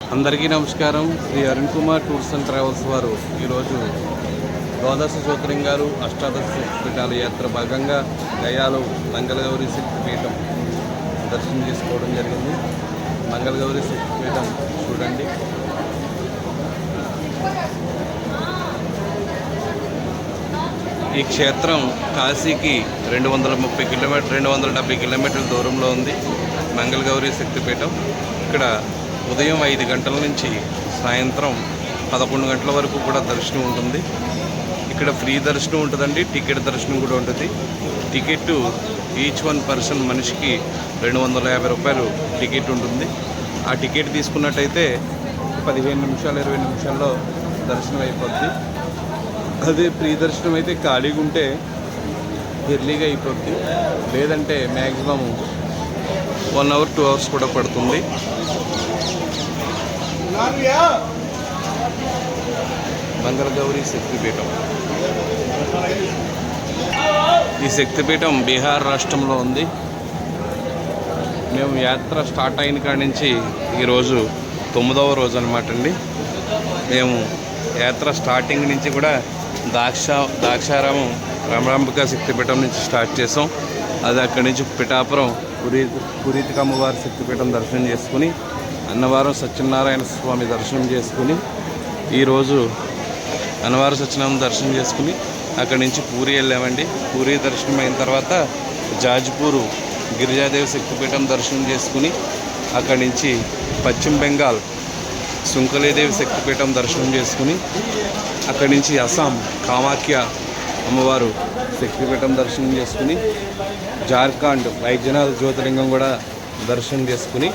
అందరికీ నమస్కారం. Shri Arun Kumar tours and travels వారు ఈరోజు ద్వాదశ జ్యోతిలింగాలు అష్టాదశ పీఠాల యాత్ర భాగంగా గయాలో మంగళగౌరి శక్తిపీఠం దర్శనం చేసుకోవడం జరిగింది. మంగళగౌరి శక్తిపీఠం చూడండి. ఈ క్షేత్రం కాశీకి రెండు వందల ముప్పై కిలోమీటర్ రెండు వందల డెబ్బై కిలోమీటర్ల దూరంలో ఉంది మంగళగౌరి శక్తిపీఠం. ఇక్కడ ఉదయం ఐదు గంటల నుంచి సాయంత్రం పదకొండు గంటల వరకు కూడా దర్శనం ఉంటుంది. ఇక్కడ ఫ్రీ దర్శనం ఉంటుందండి టికెట్ దర్శనం కూడా ఉంటుంది. టికెట్ ఈచ్ వన్ పర్సన్ మనిషికి రెండు వందల యాభై రూపాయలు టికెట్ ఉంటుంది. ఆ టికెట్ తీసుకున్నట్టయితే పదిహేను నిమిషాలు ఇరవై నిమిషాల్లో దర్శనం అయిపోద్ది. అదే ఫ్రీ దర్శనం అయితే ఖాళీగా ఉంటే ఎర్లీగా అయిపోద్ది. లేదంటే maximum one hour two hours కూడా పడుతుంది. మంగళగౌరి శక్తిపీఠం. ఈ శక్తిపీఠం బీహార్ రాష్ట్రంలో ఉంది. మేము యాత్ర స్టార్ట్ అయిన కాడి నుంచి ఈరోజు తొమ్మిదవ రోజు అనమాట అండి. మేము యాత్ర స్టార్టింగ్ నుంచి కూడా దాక్ష దాక్షారామం రమరాంబిక శక్తిపీఠం నుంచి స్టార్ట్ చేసాం. అది అక్కడి నుంచి పిఠాపురం పురీ పురీతిక అమ్మవారి శక్తిపీఠం దర్శనం చేసుకుని అన్నవరం సత్యనారాయణ స్వామి దర్శనం చేసుకుని ఈరోజు అన్నవరం సత్యనారాయణ దర్శనం చేసుకుని అక్కడి నుంచి పూరి వెళ్ళామండి. పూరి దర్శనం అయిన తర్వాత జాజ్పూరు గిరిజాదేవి శక్తిపీఠం దర్శనం చేసుకుని అక్కడి నుంచి పశ్చిమ బెంగాల్ సుంకలేదేవి శక్తిపీఠం దర్శనం చేసుకుని అక్కడి నుంచి అస్సాం కామాఖ్య అమ్మవారు శక్తిపీఠం దర్శనం చేసుకుని జార్ఖండ్ వైద్యనాథ్ జ్యోతిలింగం కూడా దర్శనం చేసుకుని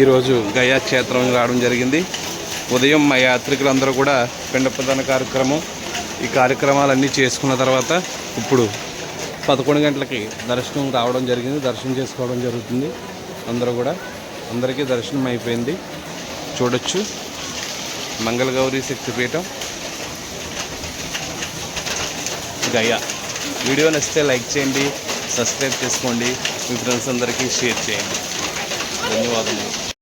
ఈరోజు గయా క్షేత్రం రావడం జరిగింది. ఉదయం మా యాత్రికులందరూ కూడా పిండ ప్రధాన కార్యక్రమం ఈ కార్యక్రమాలన్నీ చేసుకున్న తర్వాత ఇప్పుడు పదకొండు గంటలకి దర్శనం రావడం జరిగింది దర్శనం చేసుకోవడం జరుగుతుంది. అందరూ కూడా అందరికీ దర్శనం అయిపోయింది. చూడొచ్చు. మంగళగౌరి శక్తిపీఠం గయా వీడియో నచ్చితే లైక్ చేయండి సబ్స్క్రైబ్ చేసుకోండి. మీ ఫ్రెండ్స్ అందరికీ షేర్ చేయండి. ధన్యవాదములు.